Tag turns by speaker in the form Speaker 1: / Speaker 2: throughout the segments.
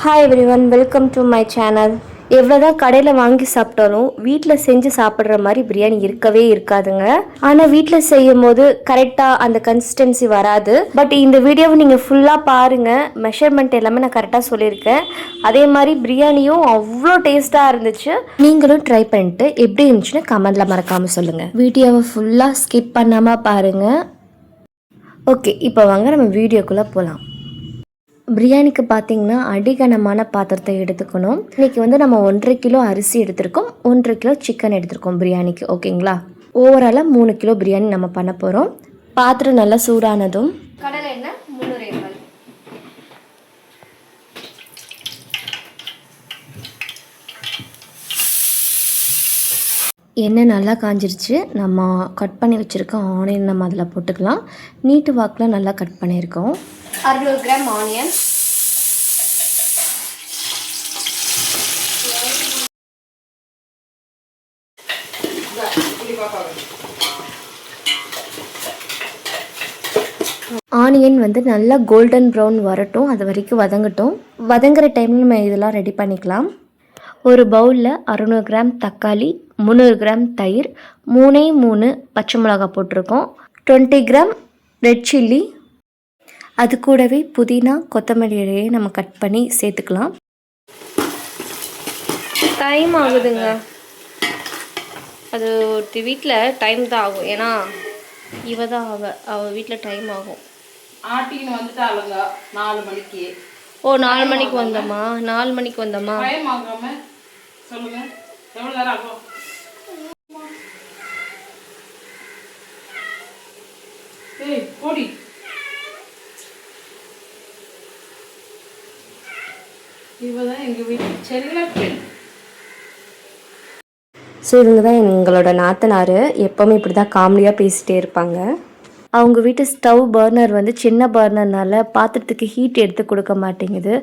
Speaker 1: Hi everyone welcome to my channel எவ்வளோதான் கடையில் வாங்கி சாப்பிட்டாலும் வீட்டில் செஞ்சு சாப்பிட்ற மாதிரி பிரியாணி இருக்கவே இருக்காதுங்க. ஆனால் வீட்டில் செய்யும் போது கரெக்டாக அந்த கன்சிஸ்டன்சி வராது. பட் இந்த வீடியோவை நீங்கள் ஃபுல்லாக பாருங்கள் மெஷர்மெண்ட் எல்லாமே நான் கரெக்டாக சொல்லியிருக்கேன். அதே மாதிரி பிரியாணியும் அவ்வளோ டேஸ்ட்டாக இருந்துச்சு. நீங்களும் ட்ரை பண்ணிட்டு எப்படி இருந்துச்சுன்னு கமெண்டில் மறக்காமல் சொல்லுங்கள் வீடியோவை ஃபுல்லாக ஸ்கிப் பண்ணாமல் பாருங்கள் ஓகே இப்போ வாங்க நம்ம வீடியோக்குள்ளே போகலாம் பிரியாணிக்கு பார்த்தீங்கன்னா அடிகனமான பாத்திரத்தை எடுத்துக்கணும். இன்றைக்கி வந்து நம்ம ஒன்றரை கிலோ அரிசி எடுத்திருக்கோம். ஒன்றரை கிலோ சிக்கன் எடுத்திருக்கோம் பிரியாணிக்கு ஓகேங்களா? ஓவராலாக மூணு கிலோ பிரியாணி நம்ம பண்ண போகிறோம் பாத்திரம் நல்லா சூடானதும் கடலை எண்ணெய் முந்நூறு எம்எல் எண்ணெய் நல்லா காஞ்சிருச்சு. நம்ம கட் பண்ணி வச்சுருக்க ஆனியன் நம்ம அதில் போட்டுக்கலாம். நீட்டு வாக்கில் நல்லா கட் பண்ணியிருக்கோம். அறுநூறு கிராம் ஆனியன். ஆனியன் வந்து நல்லா கோல்டன் ப்ரௌன் வரட்டும் அது வரைக்கும் வதங்கட்டும். வதங்குற டைமில் நம்ம இதெல்லாம் ரெடி பண்ணிக்கலாம். ஒரு பவுலில் அறுநூறு கிராம் தக்காளி முந்நூறு கிராம் தயிர் மூணே மூணு பச்சை மிளகாய் போட்டிருக்கோம். டுவெண்ட்டி கிராம் ரெட் சில்லி அது கூடவே புதினா கொத்தமல்லி இலையை நம்ம கட் பண்ணி சேர்த்துக்கலாம். டைம் ஆகுதுங்க. அது ஒருத்தி வீட்டில் டைம் தான் ஆகும். ஏன்னா இவ தான் அவ. அவள் வீட்டில் டைம் ஆகும்.
Speaker 2: ஆட்டின்னு வந்துட்டாளுங்க. நாலு மணிக்கு.
Speaker 1: ஓ நாலு மணிக்கு வந்தோமா நாலு மணிக்கு வந்தோமா
Speaker 2: டைம் ஆகாம சொல்லுங்க. எவ்வளவு நேரம் ஆகும்? ஏய் போடி. இவதான் எங்க வீட்டு செல்ல பெண்
Speaker 1: ஸோ இவங்க தான் எங்களோட நாத்தனார். எப்போவுமே இப்படி தான் காமெடியாக பேசிகிட்டே இருப்பாங்க. அவங்க வீட்டு ஸ்டவ் பர்னர் வந்து சின்ன பர்னர்னால பாத்திரத்துக்கு ஹீட் எடுத்து கொடுக்க மாட்டேங்குது.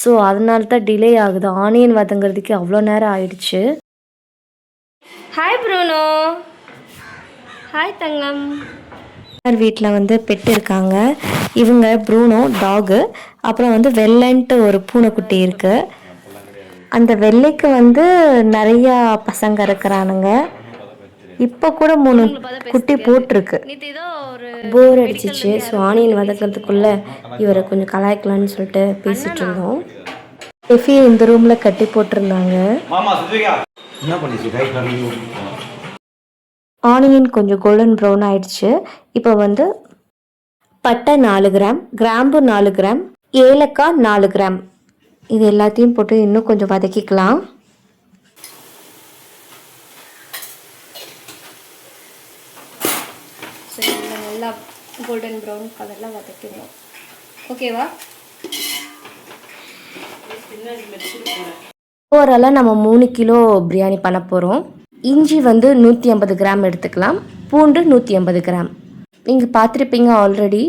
Speaker 1: ஸோ அதனால தான் டிலே ஆகுது. ஆனியன் வதங்கிறதுக்கு அவ்வளோ நேரம் ஆயிடுச்சு. ஹாய் ப்ரூனோ ஹாய் தங்கம். வீட்டில் வந்து பெட்டு இருக்காங்க. இவங்க ப்ரூனோ டாகு. அப்புறம் வந்து வெள்ளைன்ட்டு ஒரு பூனைக்குட்டி இருக்குது அந்த வெள்ளைக்கு வந்து நிறையா பசங்க இருக்கிறானுங்க. இப்போ கூட மூணு குட்டி போட்டிருக்கு போர் அடிச்சிச்சு. ஸோ ஆனியன் வதக்கிறதுக்குள்ளே இவரை கொஞ்சம் கலாய்க்கலான்னு சொல்லிட்டு பேசிட்டு இருந்தோம் எஃபி இந்த ரூமில் கட்டி போட்டிருந்தாங்க ஆனியன் கொஞ்சம் கோல்டன் ப்ரௌன் ஆயிடுச்சு. இப்போ வந்து பட்டை நாலு கிராம் கிராம்பு நாலு கிராம் ஏலக்காய் நாலு கிராம். இது எல்லாத்தையும் போட்டு இன்னும் கொஞ்சம் வதக்கிக்கலாம். நல்லா கோல்டன் ப்ரௌன் கலரில் வதக்கிடணும். ஓகேவா ஓவராலாக நம்ம மூணு கிலோ பிரியாணி பண்ண போகிறோம் இஞ்சி வந்து நூற்றி ஐம்பது கிராம் எடுத்துக்கலாம். பூண்டு நூற்றி ஐம்பது கிராம். நீங்கள் பார்த்துருப்பீங்க ஆல்ரெடி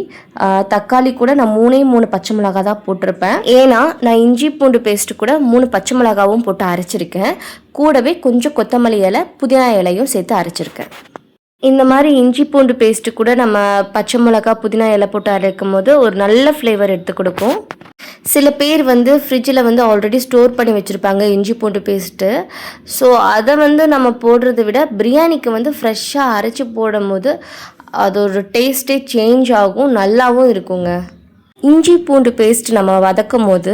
Speaker 1: தக்காளி கூட நான் மூணே மூணு பச்சை மிளகா தான் போட்டிருப்பேன். ஏன்னா நான் இஞ்சி பூண்டு பேஸ்ட்டு கூட மூணு பச்சை மிளகாவும் போட்டு அரைச்சிருக்கேன். கூடவே கொஞ்சம் கொத்தமல்லி இலை புதினா இலையும் சேர்த்து அரைச்சிருக்கேன். இந்த மாதிரி இஞ்சி பூண்டு பேஸ்ட்டு கூட நம்ம பச்சை மிளகா புதினா இலை போட்டு அரைக்கும் போது ஒரு நல்ல ஃப்ளேவர் எடுத்து கொடுக்கும். சில பேர் வந்து ஃப்ரிட்ஜில் வந்து ஆல்ரெடி ஸ்டோர் பண்ணி வச்சுருப்பாங்க இஞ்சி பூண்டு பேஸ்ட்டு ஸோ அதை வந்து நம்ம போடுறத விட பிரியாணிக்கு வந்து ஃப்ரெஷ்ஷாக அரைச்சி போடும் போது அதோட டேஸ்ட்டே சேஞ்ச் ஆகும் நல்லாவும் இருக்குங்க. இஞ்சி பூண்டு பேஸ்ட் நம்ம வதக்கும் போது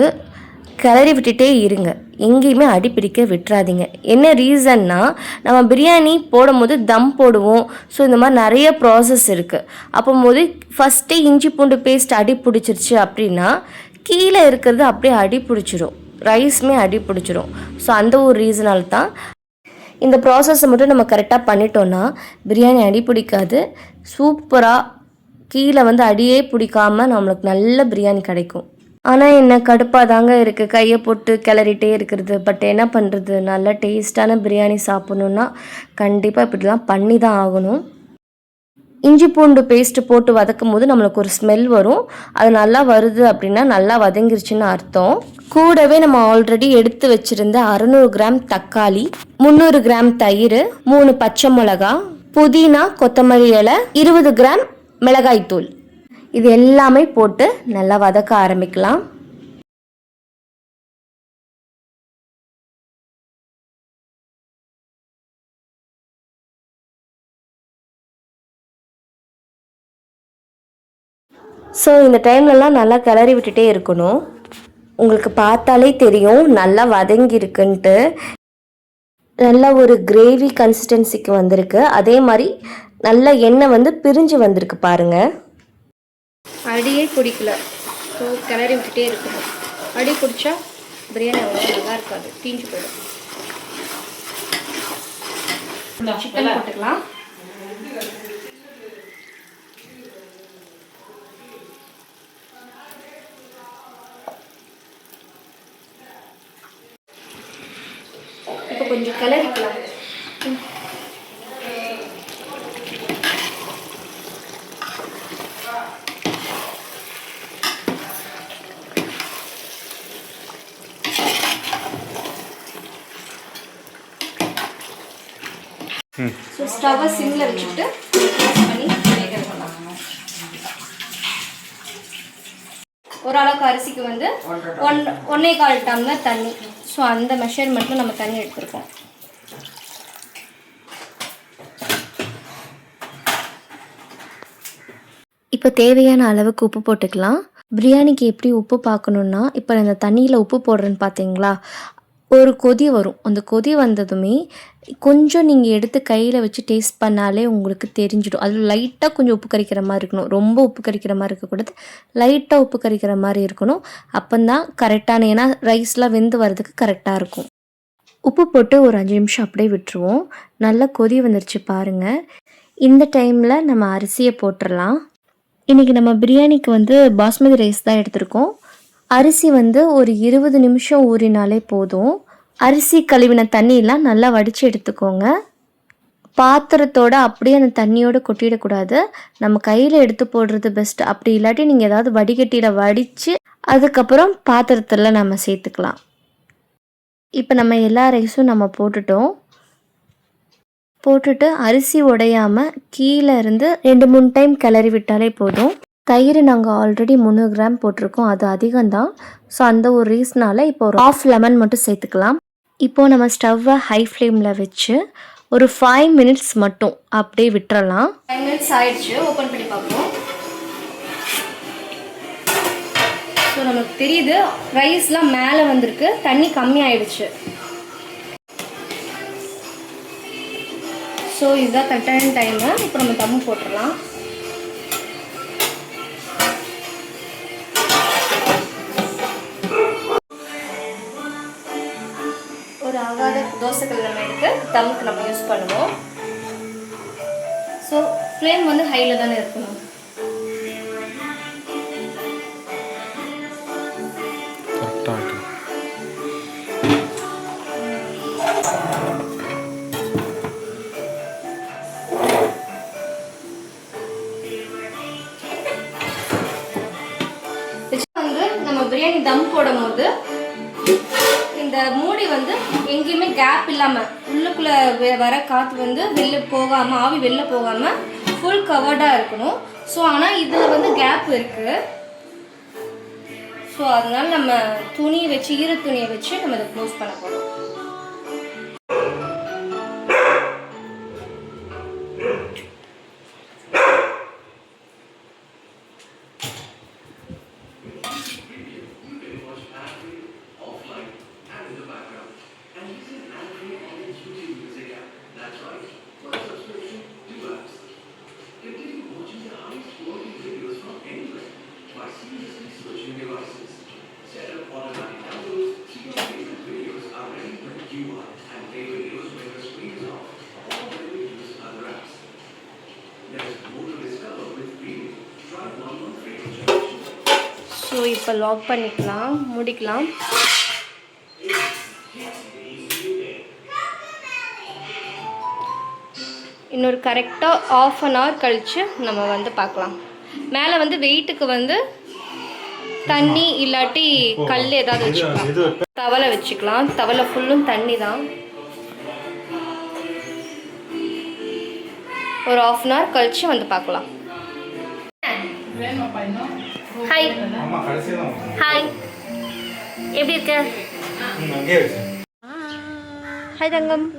Speaker 1: கிளறி விட்டுட்டே இருங்க. எங்கேயுமே அடிப்பிடிக்க விட்டுறாதீங்க. என்ன ரீசன்னா நம்ம பிரியாணி போடும்போது தம் போடுவோம். ஸோ இந்த மாதிரி நிறைய ப்ராசஸ் இருக்குது அப்போது ஃபஸ்ட்டே இஞ்சி பூண்டு பேஸ்ட் அடி பிடிச்சிருச்சு அப்படின்னா கீழே இருக்கிறது அப்படியே அடி பிடிச்சிரும் ரைஸ்மே அடி பிடிச்சிரும் ஸோ அந்த ஒரு ரீசனால் தான் இந்த ப்ராசஸை மட்டும் நம்ம கரெக்டாக பண்ணிட்டோன்னா பிரியாணி அடி பிடிக்காது. சூப்பராக கீழே வந்து அடியே பிடிக்காம நம்மளுக்கு நல்ல பிரியாணி கிடைக்கும். ஆனால் என்ன கடுப்பாக தாங்க இருக்குது கையை போட்டு கிளறிட்டே இருக்கிறது. பட் என்ன பண்ணுறது நல்ல டேஸ்ட்டான பிரியாணி சாப்பிட்ணுன்னா கண்டிப்பாக இப்படிலாம் பண்ணி தான் ஆகணும். இஞ்சி பூண்டு பேஸ்ட்டு போட்டு வதக்கும் போது நம்மளுக்கு ஒரு ஸ்மெல் வரும். அது நல்லா வருது அப்படின்னா நல்லா வதங்கிருச்சுன்னு அர்த்தம். கூடவே நம்ம ஆல்ரெடி எடுத்து வச்சிருந்த அறுநூறு கிராம் தக்காளி முந்நூறு கிராம் தயிர் மூணு பச்சை மிளகா புதினா கொத்தமல்லி இலை இருபது கிராம் மிளகாய்த்தூள். இது எல்லாமே போட்டு நல்லா வதக்க ஆரம்பிக்கலாம். ஸோ இந்த டைம்லலாம் நல்லா கிளறி விட்டுட்டே இருக்கணும். உங்களுக்கு பார்த்தாலே தெரியும் நல்லா வதங்கி இருக்குன்ட்டு நல்ல ஒரு கிரேவி கன்சிஸ்டன்சிக்கு வந்திருக்கு. அதே மாதிரி நல்ல எண்ணெய் வந்து பிரிஞ்சு வந்திருக்கு பாருங்க.
Speaker 3: அடியே பிடிக்கல. ஸோ கிளறி விட்டுட்டே இருக்கணும். அடி பிடிச்சா பிரியாணி அவ்வளோ நல்லா இருக்காது. தீஞ்சு போயிடும். சிக்கன் போட்டுக்கலாம். கொஞ்சம் கிளறிக்கலாம். ஸோ ஸ்டவ்வை சிம்மில் வச்சுட்டு பண்ணி வேக வைக்கலாம் ஒரு அளவுக்கு அரிசிக்கு வந்து ஒன் ஒன்னே கால் டம்ளர் தண்ணி. ஸோ அந்த மெஷர்மெண்ட்டில் நம்ம தண்ணி எடுத்துருக்கோம்.
Speaker 1: இப்போ தேவையான அளவுக்கு உப்பு போட்டுக்கலாம். பிரியாணிக்கு எப்படி உப்பு பார்க்கணுன்னா இப்போ இந்த தண்ணியில் உப்பு போடுறேன்னு பார்த்தீங்களா? ஒரு கொதி வரும். அந்த கொதி வந்ததுமே கொஞ்சம் நீங்கள் எடுத்து கையில் வச்சு டேஸ்ட் பண்ணாலே உங்களுக்கு தெரிஞ்சிடும். அதில் லைட்டாக கொஞ்சம் உப்பு கரிக்கிற மாதிரி இருக்கணும். ரொம்ப உப்பு கரிக்கிற மாதிரி இருக்கக்கூடாது லைட்டாக உப்பு கரிக்கிற மாதிரி இருக்கணும். அப்போந்தான் கரெக்டான ஏன்னா ரைஸ்லாம் வெந்து வர்றதுக்கு கரெக்டாக இருக்கும். உப்பு போட்டு ஒரு அஞ்சு நிமிஷம் அப்படியே விட்டுருவோம். நல்லா கொதி வந்துருச்சு பாருங்கள் இந்த டைமில் நம்ம அரிசியை போட்டுடலாம் இன்றைக்கி நம்ம பிரியாணிக்கு வந்து பாஸ்மதி ரைஸ் தான் எடுத்திருக்கோம். அரிசி வந்து ஒரு இருபது நிமிஷம் ஊறினாலே போதும். அரிசி கழுவின தண்ணியெலாம் நல்லா வடித்து எடுத்துக்கோங்க. பாத்திரத்தோட அப்படியே அந்த தண்ணியோடு கொட்டிடக்கூடாது. நம்ம கையில் எடுத்து போடுறது பெஸ்ட் அப்படி இல்லாட்டி நீங்கள் ஏதாவது வடிகட்டியில் வடித்து அதுக்கப்புறம் பாத்திரத்தில் நம்ம சேர்த்துக்கலாம். இப்போ நம்ம எல்லா ரைஸும் நம்ம போட்டுட்டோம். போட்டுட்டு அரிசி உடையாம கீழே இருந்து ரெண்டு மூணு டைம் கிளறி விட்டாலே போதும். தயிர் நாங்கள் ஆல்ரெடி முந்நூறு கிராம் போட்டிருக்கோம். அது அதிகம்தான். ஸோ அந்த ஒரு ரீஸ்னால் இப்போ ஒரு ஆஃப் லெமன் மட்டும் சேர்த்துக்கலாம். இப்போது நம்ம ஸ்டவ்வை ஹை ஃப்ளேமில் வச்சு ஒரு ஃபைவ் மினிட்ஸ் மட்டும் அப்படியே விட்டுறலாம்.
Speaker 3: ஃபைவ் மினிட்ஸ் ஆயிடுச்சு. ஓப்பன் பண்ணி பார்ப்போம். ஸோ நமக்கு தெரியுது ரைஸ்லாம் மேலே வந்திருக்கு. தண்ணி கம்மி ஆயிடுச்சு. ஸோ இதுதான் கரெக்டான டைமு இப்போ நம்ம தம்மு போட்டுடலாம். தோசைக்கல் நம்ம எடுத்து தம்முக்கு நம்ம யூஸ் பண்ணுவோம். ஸோ ஃப்ளேம் வந்து ஹையில் தானே இருக்கணும். வந்து நம்ம பிரியாணி தம் போடும் போது இந்த மூடி வந்து எங்கேயுமே கேப் இல்லாமல் உள்ளுக்குள்ளே வர காற்று வந்து வெளில போகாமல் ஆவி வெளில போகாமல் ஃபுல் கவர்டாக இருக்கணும். ஸோ ஆனால் இதில் வந்து கேப் இருக்குது ஸோ அதனால் நம்ம துணியை வச்சு ஈர துணியை வச்சு நம்ம இதை க்ளோஸ் பண்ண போகிறோம் ஸோ இப்போ லாக் பண்ணிக்கலாம் முடிக்கலாம். இன்னொரு கரெக்டாக ஆஃப் அன் ஹவர் கழித்து நம்ம வந்து பார்க்கலாம். மேலே வந்து வெயிட்டுக்கு வந்து தண்ணி இல்லாட்டி கல் ஏதாவது வச்சுக்கலாம். தவளை வச்சுக்கலாம். தவளை ஃபுல்லும் தண்ணி தான் ஒரு ஆஃப் அன் ஹவர் கழித்து வந்து பார்க்கலாம். ஹாய் ஹாய் எப்படி இருக்க? ஹாய் தங்கம்.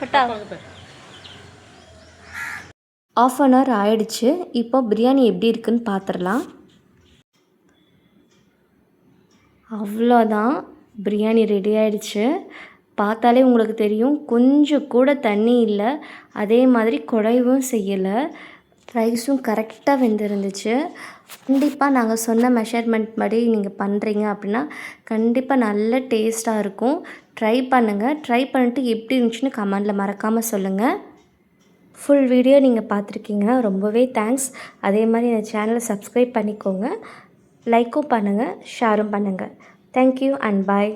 Speaker 3: பட்டா.
Speaker 1: ஆஃப் அன் ஹவர் ஆயிடுச்சு. இப்போ பிரியாணி எப்படி இருக்குன்னு பார்த்துடலாம் அவ்வளோதான். பிரியாணி ரெடி ஆயிடுச்சு. பார்த்தாலே உங்களுக்கு தெரியும். கொஞ்சம் கூட தண்ணி இல்லை. அதே மாதிரி குழைவும் செய்யலை. ரைஸும் கரெக்டாக வெந்திருந்துச்சு. கண்டிப்பாக நாங்கள் சொன்ன மெஷர்மெண்ட் படி நீங்கள் பண்ணுறீங்க அப்படின்னா கண்டிப்பாக நல்ல டேஸ்ட்டாக இருக்கும். ட்ரை பண்ணுங்கள் ட்ரை பண்ணிட்டு எப்படி இருந்துச்சுன்னு கமெண்டில் மறக்காமல் சொல்லுங்கள் ஃபுல் வீடியோ நீங்கள் பார்த்துருக்கீங்க. ரொம்பவே தேங்க்ஸ் அதே மாதிரி இந்த சேனலை சப்ஸ்கிரைப் பண்ணிக்கோங்க. லைக்கும் பண்ணுங்கள் ஷேரும் பண்ணுங்கள் தேங்க்யூ அண்ட் பாய்